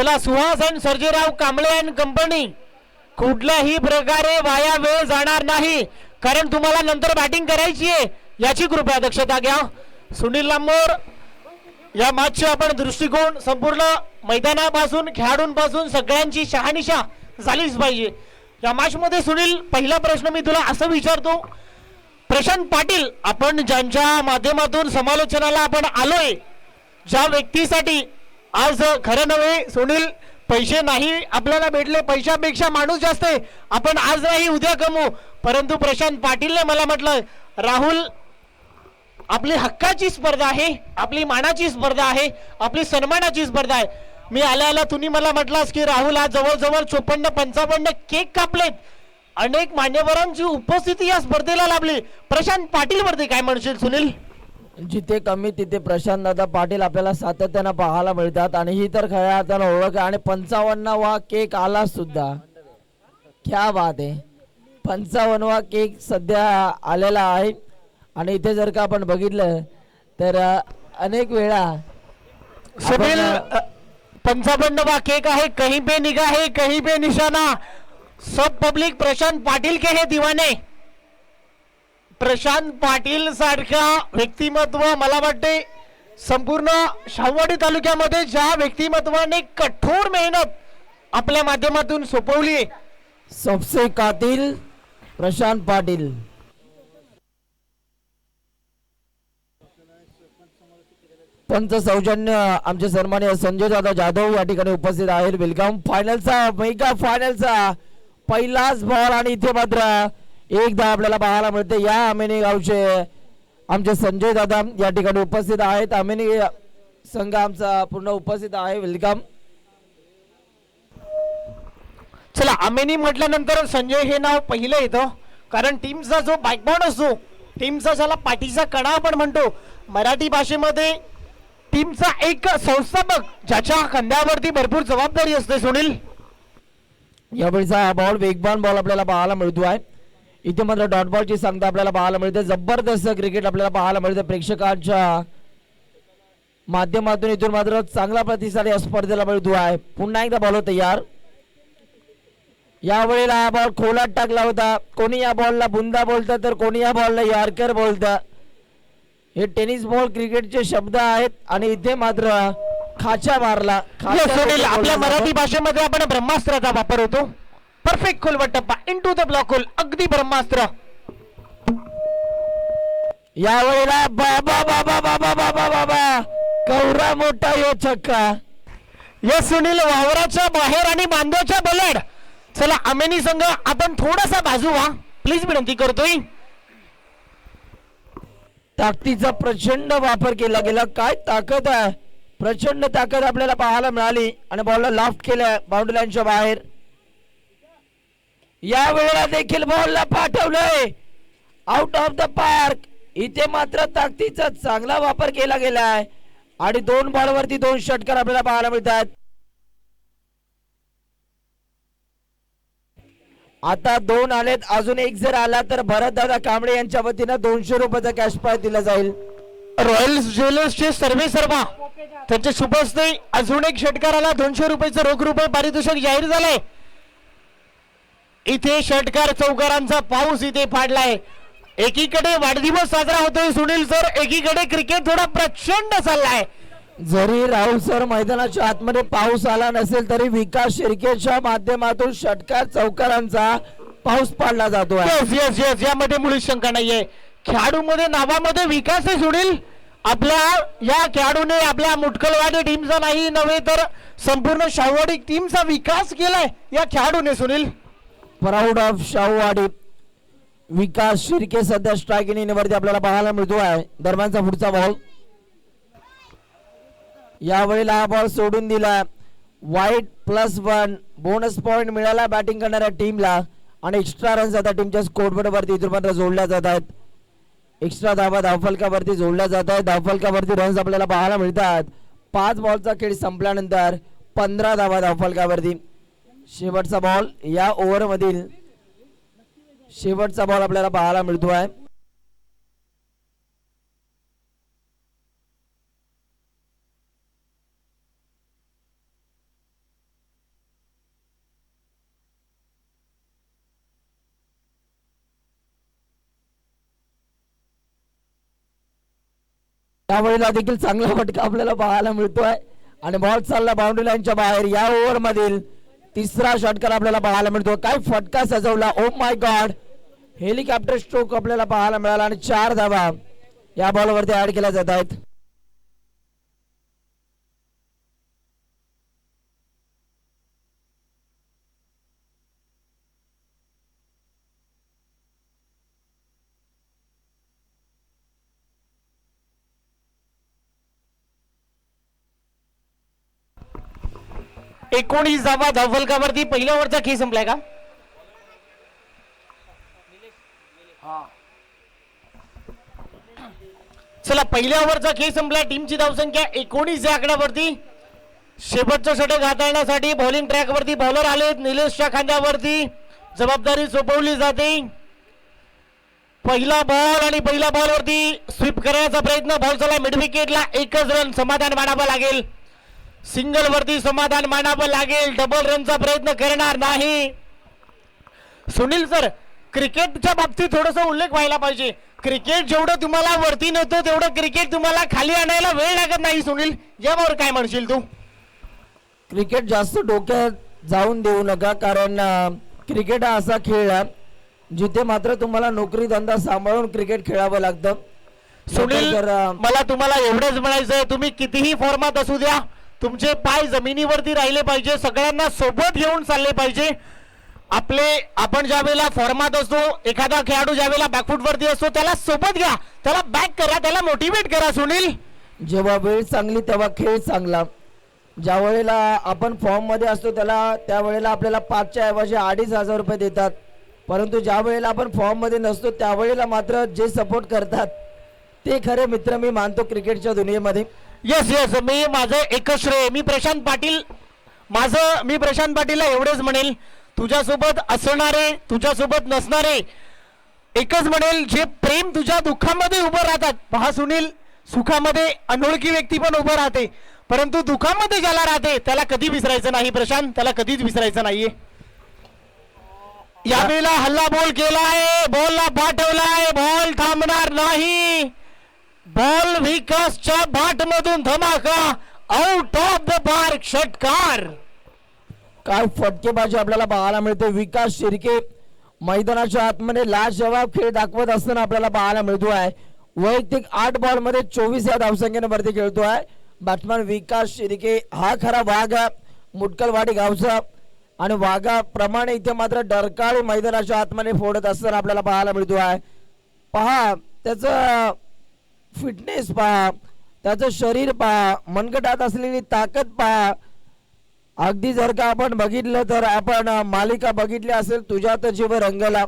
चला Suhas and Sarjerao Kamble and company. कुठल्याही प्रकारे वाया वेळ जाणार नाही. कारण तुम्हाला नंतर बॅटिंग करायची आहे. याची कृपया दक्षता घ्या. सुनील लांबोर या मॅचचे आपण दृष्टिकोन संपूर्ण मैदानापासून खेळाडूंपासून सगळ्यांची शहानिशा झालीच पाहिजे. या मॅचमध्ये सुनील पहिला प्रश्न मी तुला असं विचारतो. प्रशांत पाटील आपण ज्यांच्या माध्यमातून समालोचनाला आपण आलोय ज्या व्यक्तीसाठी आज खरं नव्हे सुनील पैसे नाही आपल्याला भेटले पैशापेक्षा माणूस जास्त आहे. आपण आज नाही उद्या कमवू. परंतु प्रशांत पाटीलने मला म्हटलं राहुल आपली हक्काची स्पर्धा आहे आपली मानाची स्पर्धा आहे आपली सन्मानाची स्पर्धा आहे. मी आल्या आल्या तुम्ही मला म्हटलास की राहुल आज जवळजवळ चोपन्न पंचावन्न केक कापलेत. अनेक मान्यवरांची उपस्थिती या स्पर्धेला लाभली. प्रशांत पाटील वरती काय म्हणशील सुनील? जिथे कमी तिथे प्रशांत दादा पाटील आपल्याला सातत्यानं पाहायला मिळतात. आणि ही तर खऱ्या अर्थानं ओळख आहे. आणि पंचावन्नवा केक आला सुद्धा. क्या बात आहे. पंचावन्नवा केक सध्या आलेला आहे. आणि इथे जर का आपण बघितलं तर अनेक वेळा सुनील आपण, अ, पंचावन्न वा केक आहे. कहीं पे निगाह है कहीं पे निशाना. सब पब्लिक प्रशांत पाटील के हे दिवाने. प्रशांत पाटील सारख्या व्यक्तिमत्व मला वाटते संपूर्ण शाहवाडी तालुक्यामध्ये ज्या व्यक्तिमत्वाने कठोर मेहनत आपल्या माध्यमातून सोपवली सबसे कातील प्रशांत पाटील. पंच सौजन्य आमचे सन्मान्य संजय दादा जाधव या ठिकाणी उपस्थित आहेत. वेलकम फायनलचा मेगा फायनलचा पहिलाच बॉल आणि इथे मात्र एकदा आपल्याला पाहायला मिळते या अमेनी गावचे आमचे संजय दादा या ठिकाणी उपस्थित आहेत. अमेनी संघ आमचा पूर्ण उपस्थित आहे. वेलकम चला अमेनी म्हटल्यानंतर संजय हे नाव पहिलं येतं. कारण टीमचा जो बॅकबॉन असतो टीमचा ज्याला पाठीचा कणा आपण म्हणतो मराठी भाषेमध्ये टीमचा एक संस्थापक ज्याच्या खांद्यावरती भरपूर जबाबदारी असते सुनील. यावेळीचा बॉल वेगवान बॉल आपल्याला पाहायला मिळतो आहे इथे मात्र डॉट बॉलची सांगता आपल्याला पाहायला मिळते. जबरदस्त क्रिकेट आपल्याला पाहायला मिळते प्रेक्षकांच्या माध्यमातून. इथून मात्र चांगला प्रतिसाद या स्पर्धेला मिळतो आहे. पुन्हा एकदा बॉल तयार. यावेळेला हा बॉल खोलात टाकला होता. कोणी या बॉलला बुंदा बोलतं तर कोणी या बॉलला यॉर्कर बोलतं? हे टेनिस बॉल क्रिकेटचे शब्द आहेत आणि इथे मात्र खाचा मारला. आपल्या. मराठी भाषेमध्ये आपण ब्रह्मास्त्राचा वापर होतो. परफेक्ट खोलवट टप्पा in to the block hole अगदी ब्रह्मास्त्र यावेळेला बाबा बाबा बाबा बाबा बाबा कवरा मोठा यो छक्का. ये सुनील वावराच्या बाहेर आणि बांधवाच्या बलड. चला अमेनी संघ आपण थोडासा बाजू व्हा. प्लीज विनंती करतोय. ताकदीचा प्रचंड वापर केला गेला. काय ताकद आहे? प्रचंड ताकद आपल्याला पाहायला मिळाली आणि बॉलला लाफ्ट केलं बाउंड्री लाईनच्या बाहेर. या वेळेला देखील बॉलला पाठवलंय. आउट ऑफ द पार्क इथे मात्र ताकदीचा चांगला वापर केला गेलाय. आणि दोन बॉलवरती दोन षटकार आपल्याला पाहायला मिळतात. आता दोन आलेत. अजून एक जर आला तर भरत दादा कांबळे यांच्या वतीनं दोनशे रुपयाचा कॅश पाय दिला जाईल. रॉयल ज्वेलर्सचे सर्वे सर्वा. त्यांच्या शुभ अजून एक षटकाराला दोनशे रुपयाचं रोख रुपये पारितोषिक जाहीर झालंय. इथे षटकार चौकारांचा पाऊस इथे फाडलाय. एकीकडे वाढदिवस साजरा होतोय सुनील सर. एकीकडे क्रिकेट थोडा प्रचंड चाललाय. जरी राहुल सर मैदानाच्या आतमध्ये पाऊस आला नसेल तरी विकास शिर्केच्या माध्यमातून षटकार चौकारांचा पाऊस पाडला जातो आहे. येस येस येस यामध्ये मुळीच शंका नाहीये. खेळाडूमध्ये नावामध्ये विकास आहे सुनील. आपल्या या खेळाडूने आपल्या मुटकलवाडी टीमचा नाही नव्हे तर संपूर्ण शाहवाडी टीमचा विकास केलाय या खेळाडूने सुनील. प्राऊड ऑफ शाहूवाडी विकास शिर्के सध्या स्ट्राईक इनिंगवरती आपल्याला पाहायला मिळतो आहे दरम्यानचा पुढचा बॉल यावेळेला हा बॉल सोडून दिला. Wide plus one bonus point मिळाला बॅटिंग करणाऱ्या टीमला आणि एक्स्ट्रा रन्स आता टीमच्या स्कोरबोर्डवरती इथून मात्र जोडल्या जात आहेत. एक्स्ट्रा धावा धावफलकावरती जोडल्या जात आहेत. धावफलकावरती रन्स आपल्याला पाहायला मिळतात. पाच बॉलचा खेळ संपल्यानंतर पंधरा धावा धावफलकावरती. शेवटचा बॉल या ओव्हरमधील शेवटचा बॉल आपल्याला पाहायला मिळतो आहे त्यावेळेला देखील चांगला फटका आपल्याला पाहायला मिळतोय. आणि बॉल चालला बाउंड्री लाईनच्या बाहेर या ओव्हरमधील तिसरा षटकार आपल्याला पाहायला मिळतो. काय फटका सजवला? Oh my God helicopter stroke आपल्याला पाहायला मिळाला आणि चार धावा. या बॉलवरती ऍड केल्या जात आहेत. एकोणीस धावा धावफलकावरती पहिल्या ओव्हरचा खेळ संपलाय का? चला ओव्हरचा खेळ संपला टीमची धावसंख्या एकोणीस या आकड्यावरती. शेवटचं षटक हाताळण्यासाठी बॉलिंग ट्रॅकवरती बॉलर आलेत निलेशच्या खांद्यावरती जबाबदारी सोपवली जाते. पहिला बॉल आणि पहिल्या बॉलवरती स्वीप करण्याचा प्रयत्न. बॉल चला मिड विकेटला एकच रन समाधान मानावं लागेल. सिंगल वरती समाधान मानावं लागेल. डबल रनचा प्रयत्न करणार नाही. सुनील सर क्रिकेटच्या बाबतीत थोडासा उल्लेख व्हायला पाहिजे. क्रिकेट जेवढं तुम्हाला वरती नेतो तेवढं क्रिकेट तुम्हाला खाली आणायला वेळ लागत नाही सुनील. यावर काय म्हणशील तू? क्रिकेट जास्त डोक्यात जाऊन देऊ नका कारण क्रिकेट हा असा खेळ आहे जिथे मात्र तुम्हाला नोकरी धंदा सांभाळून क्रिकेट खेळावं लागतं. सुनील मला तुम्हाला एवढंच म्हणायचंय तुम्ही कितीही फॉर्मात असू द्या तुमचे पाय जमिनीवरती राहिले पाहिजे सगळ्यांना सोबत घेऊन चालले पाहिजे. आपले आपण ज्या वेळेला फॉर्मात असतो एखादा खेळाडू ज्या वेळेला बॅकफुटवरती असतो त्याला सोबत घ्या. त्याला बॅक करा त्याला मोटिवेट करा सुनील. जेव्हा वेळ चांगली तेव्हा खेळ चांगला. ज्या वेळेला आपण फॉर्ममध्ये असतो त्याला त्यावेळेला आपल्याला पाचच्या ऐवजी अडीच हजार रुपये देतात. परंतु ज्या वेळेला आपण फॉर्ममध्ये नसतो त्यावेळेला मात्र जे सपोर्ट करतात ते खरे मित्र मी मानतो क्रिकेटच्या दुनियेमध्ये. येस येस मी माझं एकच श्रेय. मी प्रशांत पाटील. माझं मी प्रशांत पाटीलला एवढंच म्हणेल तुझ्यासोबत असणारे तुझ्यासोबत नसणारे एकच म्हणेल जे प्रेम तुझ्या दुःखामध्ये उभं राहतात. पहा सुनील सुखामध्ये अनोळखी व्यक्ती पण उभं राहते. परंतु दुःखामध्ये ज्याला राहते त्याला कधी विसरायचं नाही प्रशांत. त्याला कधीच विसरायचं नाहीये. यावेळेला हल्ला बॉल केलाय बॉलला पाठवलाय बॉल थांबणार नाही. बॉल विकासच्या बाट मधून धमाका आउट ऑफ द बार षटकार. काय फटकेबाजी आपल्याला पाहायला मिळते. विकास शिर्के मैदानाच्या आतमध्ये लाजवाब खेळ दाखवत असताना आपल्याला पाहायला मिळतो आहे वैयक्तिक आठ बॉलमध्ये चोवीस या धावसंख्येने वरती खेळतो आहे बॅट्समॅन विकास शिर्के हा खरा वाघ आहे. मुटकलवाडी गावचा. आणि वाघाप्रमाणे इथे मात्र डरकाळी मैदानाच्या आतमध्ये फोडत असताना आपल्याला पाहायला मिळतो आहे पहा त्याचं फिटनेस पहा. त्याचं शरीर पहा. मनगटात असलेली ताकद पहा. अगदी जर का आपण बघितलं तर आपण मालिका बघितली असेल तुझ्यात जीव रंगला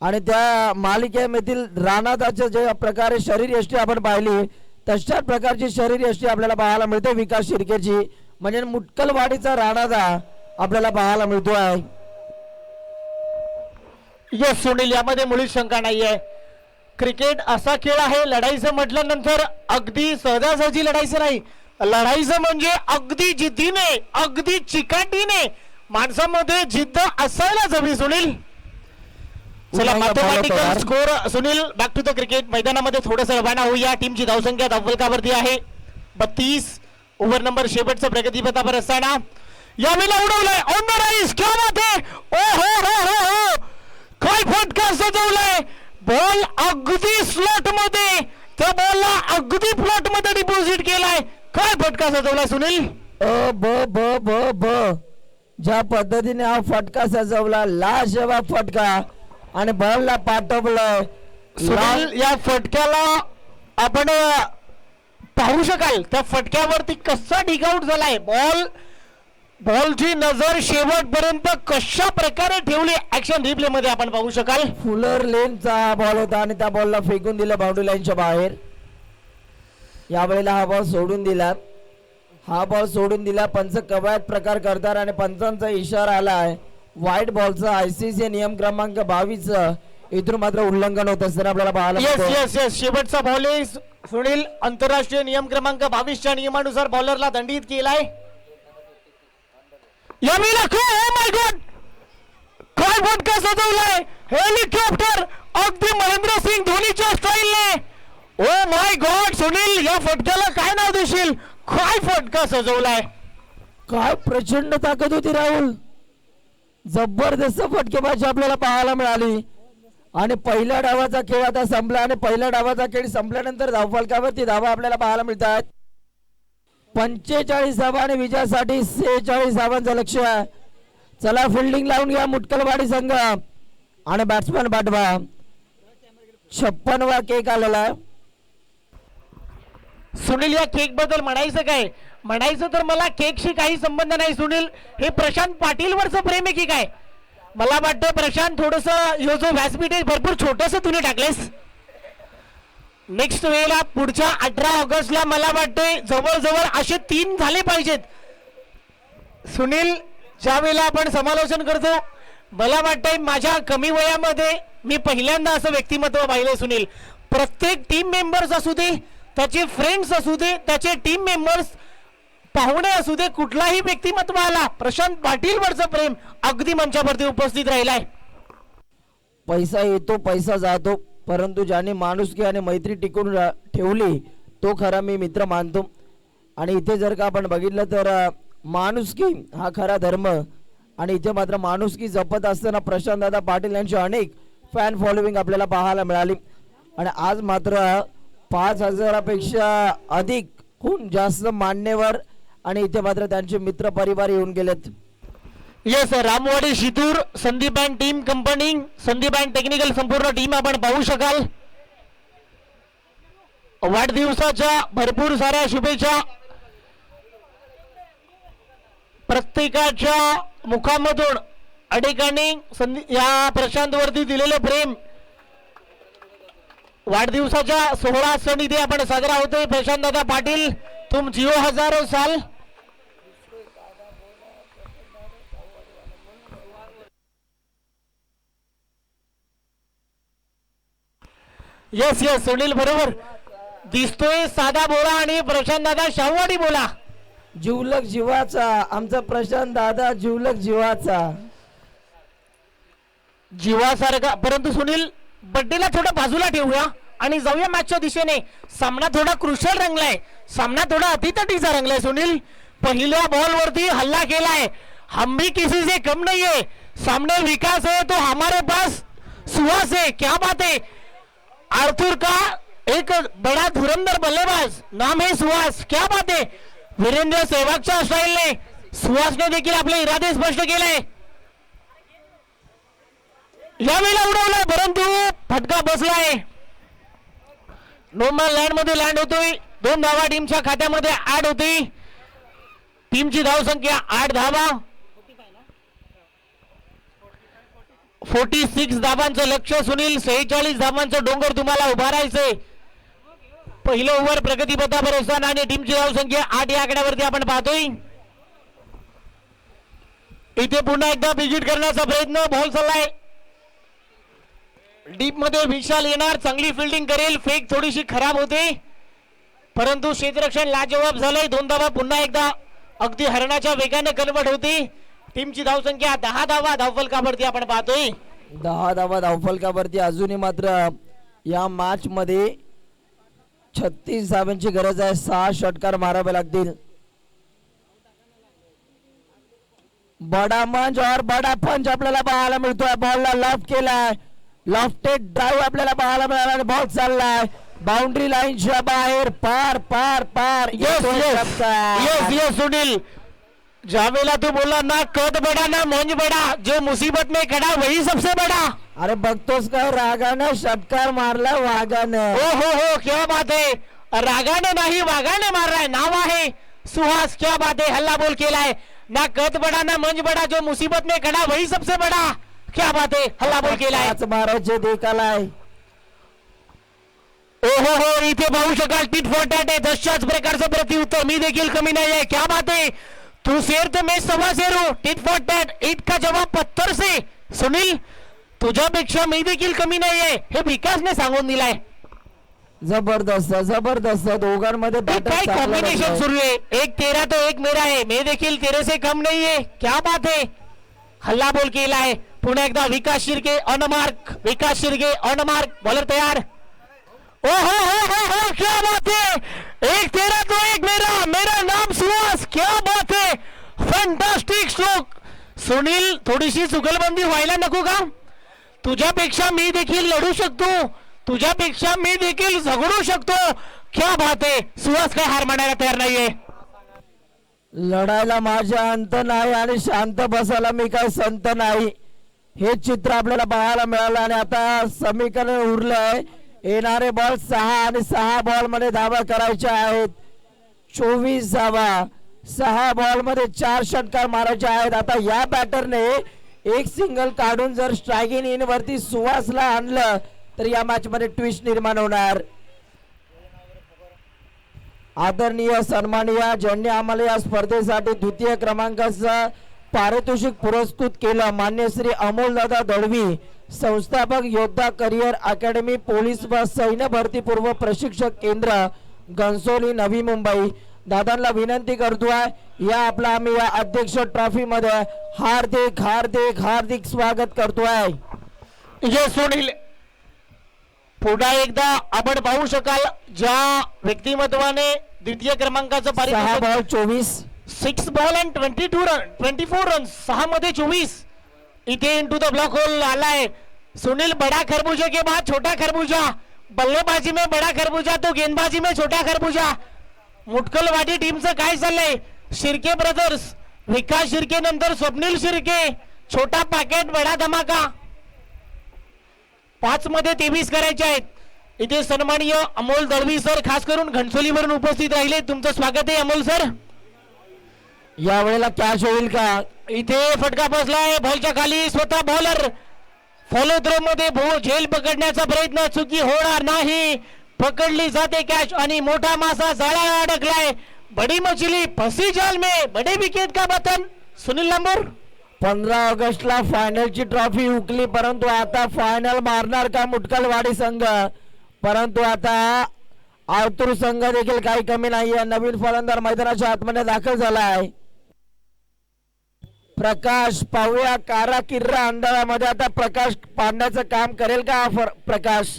आणि त्या मालिकेमधील राणादाचं जे प्रकारे शरीर यष्टी आपण पाहिली तशाच प्रकारची शरीर यष्टी आपल्याला पाहायला मिळते विकास शिर्केची. म्हणजे मुटकलवाडीचा राणादा आपल्याला पाहायला मिळतो आहे यस सुनील यामध्ये मुळीच शंका नाहीये. क्रिकेट असा खेळ आहे लढाईचं म्हटल्यानंतर अगदी सहजासहजी लढायचं नाही. लढाईचं म्हणजे अगदी जिद्दीने अगदी चिकाटीने माणसामध्ये जिद्द असायलाच हवी सुनील. चला mathematical. Score Sunil back to the cricket मैदानामध्ये थोडस रवाना होऊया. टीमची धावसंख्या धावफलकावरती आहे. बत्तीस. ओव्हर नंबर शेवटचं प्रगतीपथावर असताना. यावेळेला उडवलंय. ऑन द राईस क्या बात आहे. ओ हो हो हो. हो काय फटका सजवलाय बॉल अगदी स्लॉटमध्ये. त्या बॉलला अगदी प्लॉटमध्ये डिपॉझिट केलाय. काय फटका सजवलाय सुनील? अ ब ब ब ब. ज्या पद्धतीने हा फटका सजवला लाजवाब फटका. आणि बॉलला पाठवलं सुनील या फटक्याला आपण अ, पाहू शकाल. त्या फटक्यावरती कसा डिगआउट झालाय? बॉल बॉलची नजर शेवटपर्यंत कशा प्रकारे ठेवली ऍक्शन रिप्ले मध्ये आपण पाहू शकाल. फुलर लेनचा बॉल होता आणि त्या बॉलला फेकून दिलं बाउंड्री लाईनच्या बाहेर. यावेळेला हा बॉल सोडून दिला. हा बॉल सोडून दिला. पंच कवायत प्रकार करतात आणि पंचांचा इशारा आलाय व्हाईट बॉलचा आयसीसी नियम क्रमांक बावीस इथून मात्र उल्लंघन होत. असताना आपल्याला पाहायला येस. येस येस शेवटचा बॉल आहे सुनील आंतरराष्ट्रीय नियम क्रमांक बावीसच्या नियमानुसार बॉलरला दंडित केलाय. यावेळेला काय माय गॉड काय फटका सजवलाय हेलिकॉप्टर अगदी महेंद्र सिंग धोनीच्या स्टाईलने ओ माय गॉड सुनील या फटक्याला काय नाव देशील? काय फटका सजवलाय? काय प्रचंड ताकद होती राहुल. जबरदस्त फटकेबाजी आपल्याला पाहायला मिळाली. आणि पहिल्या डावाचा खेळ आता संपला आणि पहिल्या डावाचा खेळ संपल्यानंतर धावफलकावरती धावा आपल्याला पाहायला मिळतात. पंचेचाळीस धावा विजयासाठी सेहेचाळीस धावांचं लक्ष आहे. चला फिल्डिंग लावून घ्या मुटकलवाडी संघ. आणि बॅट्समॅन पाठवा. छप्पनवा केक आलेला सुनील या केकबद्दल म्हणायचं काय? म्हणायचं तर मला केकशी काही संबंध नाही सुनील. हे प्रशांत पाटील वरच प्रेम आहे की काय? मला वाटतं प्रशांत थोडस जो व्यासपीठ आहे भरपूर छोटस तुम्ही टाकलेस. नेक्स्ट वेळेला पुढच्या अठरा ऑगस्टला मला वाटते जवळजवळ असे तीन झाले पाहिजेत. सुनील ज्या वेळेला आपण समालोचन करतो मला वाटतंय माझ्या कमी वयामध्ये मी पहिल्यांदा असं व्यक्तिमत्व पाहिलंय सुनील. प्रत्येक टीम मेंबर्स असू दे त्याचे फ्रेंड्स असू दे त्याचे टीम मेंबर्स पाहुणे असू दे कुठलाही व्यक्तिमत्व आला प्रशांत पाटील वरचं प्रेम अगदी मंचावरती उपस्थित राहिलाय. पैसा येतो पैसा जातो. परंतु ज्याने माणुसकी आणि मैत्री टिकून ठेवली तो खरा मी मित्र मानतो. आणि इथे जर का आपण बघितलं तर माणुसकी हा खरा धर्म. आणि इथे मात्र माणुसकी जपत असताना प्रशांत दादा पाटील यांची अनेक फॅन फॉलोविंग आपल्याला पाहायला मिळाली. आणि आज मात्र पाच हजारापेक्षा अधिकहून जास्त मान्यवर आणि इथे मात्र त्यांचे मित्र परिवार येऊन गेलेत. Yes Ramwadi Shitur Sandeep and team company Sandeep and technical संपूर्ण टीम आपण पाहू शकाल. वाढदिवसाच्या भरपूर साऱ्या शुभेच्छा. प्रत्येकाच्या मुखामधून अनेकांनी संधी या प्रशांतवरती दिलेलं प्रेम. वाढदिवसाच्या सोहळा सण इथे आपण साजरा होतोय. प्रशांत दादा पाटील तुम जिओ हजारो साल. येस येस सुनील बरोबर. दिसतोय साधा बोला आणि प्रशांत दादा शाहूवाडी बोला. जिवलक जीवाचा आमचा प्रशांत दादा जिवलक जीवाचा. जीवासारखा परंतु सुनील बड्डेला थोडं बाजूला ठेवूया आणि जाऊया मॅचच्या दिशेने. सामना थोडा क्रुशल रंगलाय. सामना थोडा अतितटीचा रंगलाय सुनील. पहिल्या बॉल वरती हल्ला केलाय. हम भी किसी से कम नहीं है सामने विकास है तो हमारे पास. सुहास है क्या बात है आर्थुर का? एक बड़ा धुरंधर बल्लेबाज नाम है सुहास। क्या बात है? वीरेंद्र सेहवागच्या स्टाईलने सुहासने देखील आपले इरादे स्पष्ट केले. यावेळेला उडवलाय परंतु फटका बसलाय. नोमॅन लँडमध्ये लँड होतोय. दोन धावा टीमच्या खात्यामध्ये आठ होती. टीमची धाव संख्या आठ धावा. फोर्टी सिक्स धाबांचं लक्ष सुनील सेहेचाळीस धाबांचं डोंगर तुम्हाला उभारायचंय पहिलं ओव्हर प्रगतीपथा असताना आणि टीमची धावसंख्या आठ या आकड्यावरती आपण पाहतोय. इथे पुन्हा एकदा विजिट करण्याचा प्रयत्न बॉल चाललाय. डीपमध्ये विशाल येणार चांगली फिल्डिंग करेल फेक थोडीशी खराब होते. परंतु क्षेत्ररक्षण लाजवाब झालंय दोन धाबा पुन्हा एकदा अगदी हरणाच्या वेगाने कन्वर्ट होती. टीमची धावसंख्या दहा धावा धावफलकावरती आपण पाहतोय. दहा धावा धावफलकावरती अजूनही मात्र या मॅच मध्ये छत्तीस धावांची गरज आहे. सहा षटकार मारावे लागतील. बडा मंच और बडा पंच आपल्याला पाहायला मिळतोय. बॉलला लॉफ्ट केलाय. लॉफ्टेड ड्राईव्ह आपल्याला पाहायला मिळाला आणि बॉल चाललाय. बाउंड्री लाईनच्या बाहेर पार पार पार. Yes yes Sunil. ज्यावेळेला तू बोला ना कद बडा ना मंज बडा जो मुसीबत में खड़ा वही सबसे बडा। अरे बघतोस का रागानं षटकार मारला वाघानं हो हो हो क्या बात है। रागाने नाही वाघाने मारलाय नाव आहे। सुहास क्या बात है हल्ला बोल केलाय ना कद बडा ना मंज बडा जो मुसीबत में खड़ा वही सबसे बडा। क्या बात है हल्ला बोल केलाय पाच मारायचे देखालाय ओ हो हो इथे पाहू शकाल टीट फॉर टॅट आहे तशाच प्रकारचं प्रत्युत्तर मी देखील कमी नाही आहे क्या बात है तू शेर तो मैं सवा शेर हूँ। टीट फॉर टॅट ईट का जवाब पत्थर से। सुनील तुझ्यापेक्षा मी देखील कमी नाही आहे हे विकासने सांगून दिलाय. ज़बरदस्त ज़बरदस्त. दोघांमध्ये हे battle काय कॉम्बिनेशन. सुरू आहे? एक तेरा तो एक मेरा है. मैं देखील तेरे से कम नहीं है क्या बात है? हल्ला बोल केला आहे पुन्हा एकदा Vikas Shirke on mark Vikas Shirke on mark bowler तयार. ओ हो हो हो हो क्या बात है? एक तेरा तो एक मेरा. मेरा नाम सुहास. क्या बात है? फॅन्टास्टिक स्ट्रोक सुनील थोडीशी चुगलबंदी व्हायला नको का? तुझ्यापेक्षा मी देखील लढू शकतो. तुझ्यापेक्षा मी देखील झगडू शकतो. क्या बात आहे. सुहास काय हार मानायला तयार नाहीये. लढायला माझ्या अंत नाही आणि शांत बसायला मी काय संत नाही. हे चित्र आपल्याला पाहायला मिळालं आणि आता समीकरण उरलंय. येणारे बॉल सहा आणि सहा बॉलमध्ये धावा करायच्या आहेत. चोवीस धावा सहा बॉलमध्ये चार षटकार मारायचे आहेत. आता या बॅटरने एक सिंगल काढून जर स्ट्रायगिंग इन वरती सुवासला आणलं तर या मॅच मध्ये ट्विस्ट निर्माण होणार. आदरणीय सन्माननीय ज्यांनी आम्हाला या स्पर्धेसाठी द्वितीय क्रमांकाचं पारितोषिक पुरस्कृत केलं मान्य श्री अमोल दादा दळवी संस्थापक योद्धा करिअर अकॅडमी पोलीस व सैन्य भरतीपूर्व प्रशिक्षक केंद्र घनसोली नवी मुंबई. दादांना विनंती करतोय या आपला आम्ही या अध्यक्ष ट्रॉफी मध्ये हार्दिक हार्दिक हार्दिक स्वागत करतोय विजय सुनील पुन्हा एकदा आपण पाहू शकाल ज्या व्यक्तिमत्वाने द्वितीय क्रमांकाचं चोवीस six ball and twenty two run twenty four run सहा मध्ये चोवीस. इथे इंटू द ब्लॉक होल आलाय. सुनील बड़ा खरबूजा के बाद छोटा खरबूजा. बल्लेबाजी में बड़ा खरबूजा तो गेंदबाजी में छोटा खरबूजा. मुटकलवाडी टीमचं काय चाललंय? शिर्के ब्रदर्स विकास शिर्के नंतर स्वप्नील शिर्के. छोटा पॅकेट बडा धमाका. पाच मध्ये तेवीस करायचे आहेत. इथे सन्माननीय अमोल दळवी सर खास करून घणसोलीवरून उपस्थित राहिले. तुमचं स्वागत आहे अमोल सर. या वेळेला कॅश होईल का? इथे फटका बसलाय. बॉलच्या खाली स्वतः बॉलर फॉलो थ्रो मध्ये भो झेल पकडण्याचा प्रयत्न. चुकी होणार नाही. पकडली जाते कॅच आणि मोठा मासा जाळ्याला अडकलाय. बडी मछली फसी जाल में. बडे विकेट का बतन? सुनील नंबर? पंधरा ऑगस्टला फायनलची ट्रॉफी हुकली परंतु आता फायनल मारणार का मुटकलवाडी संघ? परंतु आता आवतूर संघ देखील काही कमी नाहीये. नवीन फलंदाज मैदानाच्या आतमध्ये दाखल झाला आहे प्रकाश पाहूया कारा किर्रा अंधारामध्ये. आता प्रकाश पाडण्याचं काम करेल का? प्रकाश?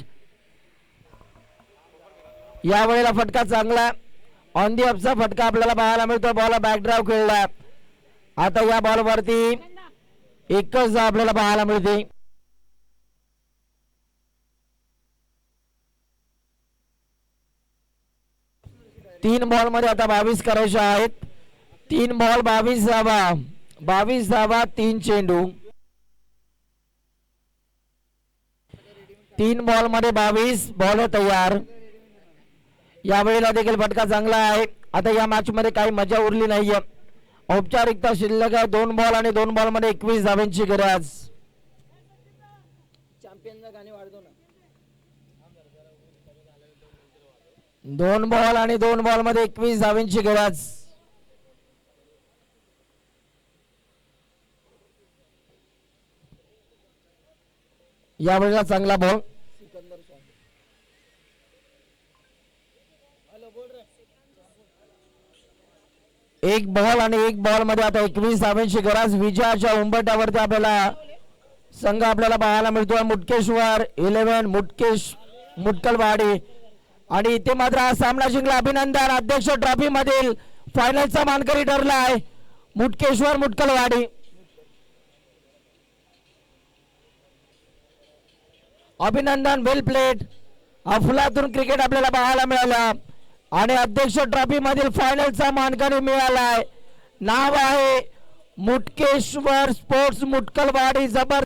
या वेळेला फटका चांगला ऑन दी अपचा फटका आपल्याला पाहायला मिळतो. बॉल बॅकड्राव खेळला. आता या बॉल वरती एकच आपल्याला पाहायला मिळते. तीन बॉलमध्ये आता बावीस करायचे आहेत. तीन बॉल बावीस धावा. बावीस धावा तीन चेंडू. तीन बॉलमध्ये बावीस. बॉल तयार. यावेळेला देखील फटका चांगला आहे. आता या मॅच मध्ये काही मजा उरली नाहीये. औपचारिकता शिल्लक आहे. दोन बॉल आणि दोन बॉलमध्ये एकवीस धाव्यांची गरज. दोन बॉल आणि दोन बॉलमध्ये एकवीस धाव्यांची गरज. यावेळेला चांगला बॉल एक बॉल आणि एक बॉलमध्ये आता एकवीस धावांची गरज. विजयाच्या उंबरट्यावरती आपल्याला संघ आपल्याला पाहायला मिळतो मुटकेश्वर इलेव्हन मुटकेश मुटकलवाडी. आणि इथे मात्र हा सामना जिंकला. अभिनंदन. अध्यक्ष ट्रॉफी मधील फायनलचा मानकरी ठरला आहे मुटकेश्वर मुटकलवाडी. अभिनंदन. वेल प्लेट अफलातून क्रिकेट आपल्याला पाहायला मिळाला. आणि अध्यक्ष ट्रॉफी मधील फायनलचा मानकरी मिळालाय. नाव आहे मुटकेश्वर स्पोर्ट्स मुटकलवाडी जबर